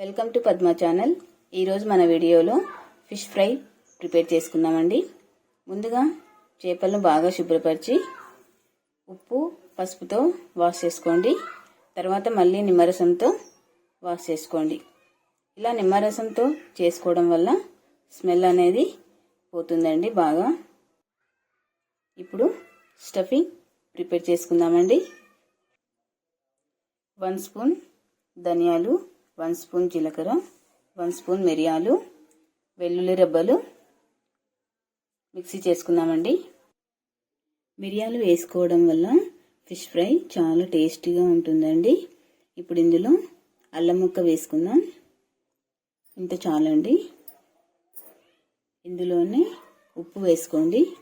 Welcome to Padma channel. ఈరోజు మన వీడియోలో ఫిష్ ఫ్రై ప్రిపేర్ చేసుకుందామండి. ముందుగా చేపలను బాగా శుభ్రపరిచి ఉప్పు పసుపుతో వాష్ చేసుకోండి. తర్వాత మళ్ళీ నిమ్మరసంతో వాష్ చేసుకోండి. ఇలా నిమ్మరసంతో చేసుకోవడం వల్ల స్మెల్ అనేది పోతుందండి బాగా. ఇప్పుడు స్టఫింగ్ ప్రిపేర్ చేసుకుందామండి. వన్ స్పూన్ ధనియాలు వన్ స్పూన్ జీలకర్ర వన్ స్పూన్ మిరియాలు వెల్లుల్లి రెబ్బలు మిక్సీ చేసుకుందామండి. మిరియాలు వేసుకోవడం వల్ల ఫిష్ ఫ్రై చాలా టేస్టీగా ఉంటుందండి. ఇప్పుడు ఇందులో అల్లం ముక్క వేసుకుందాం. ఇంత చాలండి. ఇందులోనే ఉప్పు వేసుకోండి.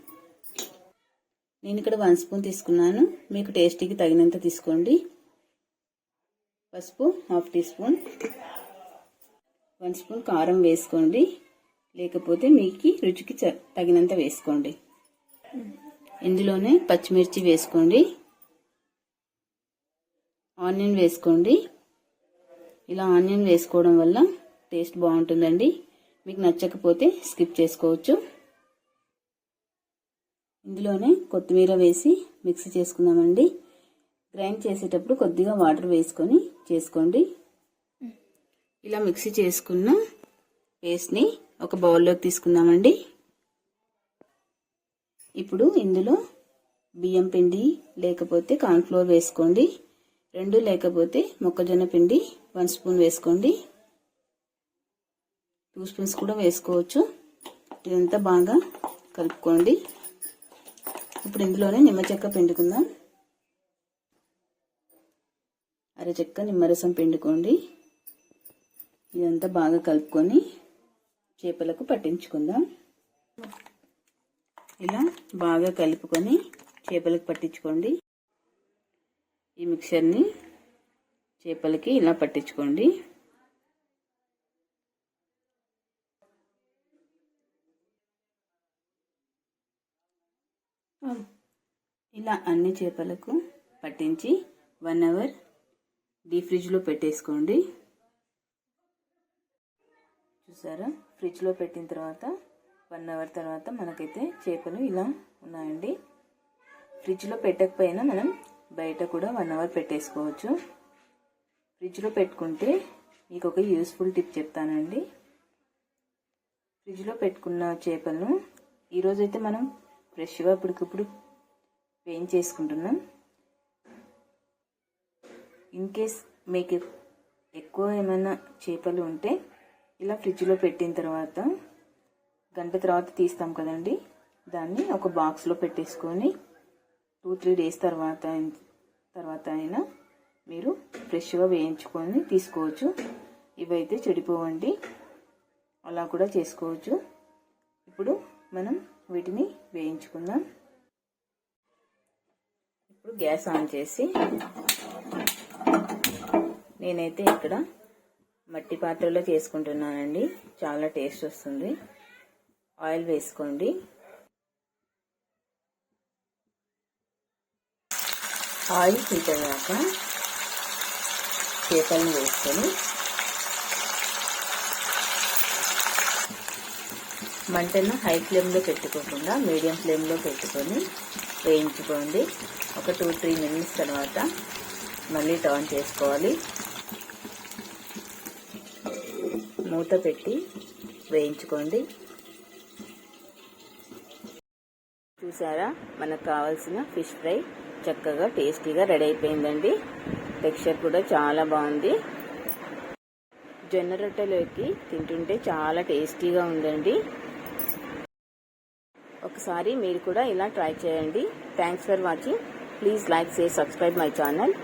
నేను ఇక్కడ వన్ స్పూన్ తీసుకున్నాను. మీకు టేస్టీకి తగినంత తీసుకోండి. పసుపు half teaspoon. One spoon కారం వేసుకోండి. లేకపోతే మీకు రుచికి తగినంత వేసుకోండి. ఇందులోనే పచ్చిమిర్చి వేసుకోండి. ఆనియన్ వేసుకోండి. ఇలా ఆనియన్ వేసుకోవడం వల్ల టేస్ట్ బాగుంటుందండి. మీకు నచ్చకపోతే స్కిప్ చేసుకోవచ్చు. ఇందులోనే కొత్తిమీర వేసి మిక్సీ చేసుకుందామండి. గ్రైండ్ చేసేటప్పుడు కొద్దిగా వాటర్ వేసుకొని చేసుకోండి. ఇలా మిక్సీ చేసుకున్న పేస్ట్ని ఒక బౌల్లోకి తీసుకుందామండి. ఇప్పుడు ఇందులో బియ్యం పిండి లేకపోతే కార్న్ఫ్లోర్ వేసుకోండి. రెండు లేకపోతే మొక్కజొన్న పిండి వన్ స్పూన్ వేసుకోండి. టూ స్పూన్స్ కూడా వేసుకోవచ్చు. ఇదంతా బాగా కలుపుకోండి. ఇప్పుడు ఇందులోనే నిమ్మ చెక్క పిండుకుందాం. అరచెక్క నిమ్మరసం పిండుకోండి. ఇదంతా బాగా కలుపుకొని చేపలకు పట్టించుకుందాం. ఇలా బాగా కలుపుకొని చేపలకు పట్టించుకోండి. ఈ మిక్చర్ని చేపలకి ఇలా పట్టించుకోండి. ఇలా అన్ని చేపలకు పట్టించి వన్ అవర్ డీప్ ఫ్రిడ్జ్లో పెట్టేసుకోండి. చూసారా? ఫ్రిడ్జ్లో పెట్టిన తర్వాత వన్ అవర్ తర్వాత మనకైతే చేపలు ఇలా ఉన్నాయండి. ఫ్రిడ్జ్లో పెట్టకపోయినా మనం బయట కూడా వన్ అవర్ పెట్టేసుకోవచ్చు. ఫ్రిడ్జ్లో పెట్టుకుంటే మీకు ఒక యూస్ఫుల్ టిప్ చెప్తానండి. ఫ్రిడ్జ్లో పెట్టుకున్న చేపలను ఈరోజైతే మనం ఫ్రెష్గా ఇప్పటికిప్పుడు వేయించేసుకుంటున్నాం. ఇన్ కేస్ మీకు ఎక్కువ ఏమైనా చేపలు ఉంటే ఇలా ఫ్రిడ్జ్లో పెట్టిన తర్వాత గంట తర్వాత తీస్తాం కదండి. దాన్ని ఒక బాక్స్లో పెట్టేసుకొని టూ త్రీ డేస్ తర్వాత తర్వాత అయినా మీరు ఫ్రెష్గా వేయించుకొని తీసుకోవచ్చు. ఇవైతే చెడిపోవండి. అలా కూడా చేసుకోవచ్చు. ఇప్పుడు మనం వీటిని వేయించుకుందాం. ఇప్పుడు గ్యాస్ ఆన్ చేసి నేనైతే ఇక్కడ మట్టి పాత్రలో చేసుకుంటున్నానండి. చాలా టేస్ట్ వస్తుంది. ఆయిల్ వేసుకోండి. ఆయిల్ హీట్ అయ్యాక చేపలను వేసుకొని మంటను హై ఫ్లేమ్లో పెట్టుకోకుండా మీడియం ఫ్లేమ్లో పెట్టుకొని వేయించుకోండి. ఒక టూ త్రీ మినిట్స్ తర్వాత మళ్ళీ టర్న్ చేసుకోవాలి. మూత పెట్టి వేయించుకోండి. చూసారా? మనకు కావాల్సిన ఫిష్ ఫ్రై చక్కగా టేస్టీగా రెడీ అయిపోయిందండి. టెక్స్చర్ కూడా చాలా బాగుంది. జొన్న రొట్టెలోకి తింటుంటే చాలా టేస్టీగా ఉందండి. ఒకసారి మీరు కూడా ఇలా ట్రై చేయండి. Thanks for watching please like share subscribe my channel